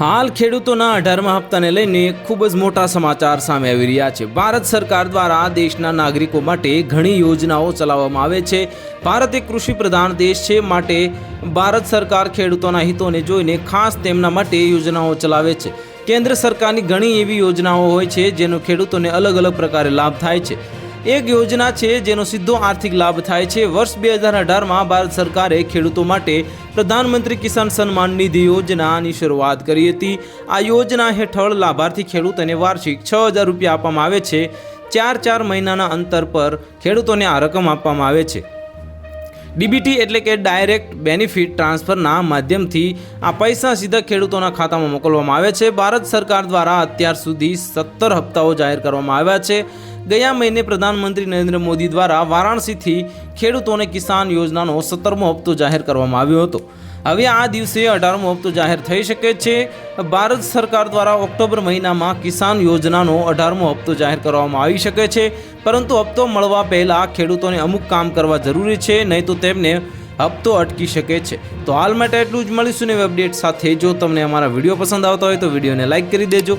હાલ ખેડૂતોના અઢારમા હપ્તાને લઈને ખૂબ જ મોટા સમાચાર સામે આવી રહ્યા છે. ભારત સરકાર દ્વારા દેશના નાગરિકો માટે ઘણી યોજનાઓ ચલાવવામાં આવે છે. ભારત એક કૃષિ પ્રધાન દેશ છે માટે ભારત સરકાર ખેડૂતોના હિતોને જોઈને ખાસ તેમના માટે યોજનાઓ ચલાવે છે. કેન્દ્ર સરકારની ઘણી એવી યોજનાઓ હોય છે જેનો ખેડૂતોને અલગ અલગ પ્રકારે લાભ થાય છે. એક યોજના છે જેનો સીધો આર્થિક લાભ થાય છે. વર્ષ બે હજાર અઢારમાં ભારત સરકારે ખેડૂતો માટે પ્રધાનમંત્રી કિસાન સન્માન નિધિ યોજનાની શરૂઆત કરી હતી. આ યોજના હેઠળ લાભાર્થી ખેડૂતોને વાર્ષિક છ હજાર રૂપિયા આપવામાં આવે છે. ચાર ચાર મહિનાના અંતર પર ખેડૂતોને આ રકમ આપવામાં આવે છે. ડીબીટી એટલે કે ડાયરેક્ટ બેનિફિટ ટ્રાન્સફરના માધ્યમથી આ પૈસા સીધા ખેડૂતોના ખાતામાં મોકલવામાં આવે છે. ભારત સરકાર દ્વારા અત્યાર સુધી સત્તર હપ્તાઓ જાહેર કરવામાં આવ્યા છે. ગયા મહિને પ્રધાનમંત્રી નરેન્દ્ર મોદી દ્વારા વારાણસીથી ખેડૂતોને કિસાન યોજનાનો સત્તરમો હપ્તો જાહેર કરવામાં આવ્યો હતો. હવે આ દિવસે અઢારમો હપ્તો જાહેર થઈ શકે છે. ભારત સરકાર દ્વારા ઓક્ટોબર મહિનામાં કિસાન યોજનાનો અઢારમો હપ્તો જાહેર કરવામાં આવી શકે છે. પરંતુ હપ્તો મળવા પહેલાં ખેડૂતોને અમુક કામ કરવા જરૂરી છે, નહીં તો તેમને હપ્તો અટકી શકે છે. તો હાલ માટે એટલું જ. મળીશું ને અપડેટ સાથે. જો તમને અમારા વીડિયો પસંદ આવતા હોય તો વિડીયોને લાઇક કરી દેજો.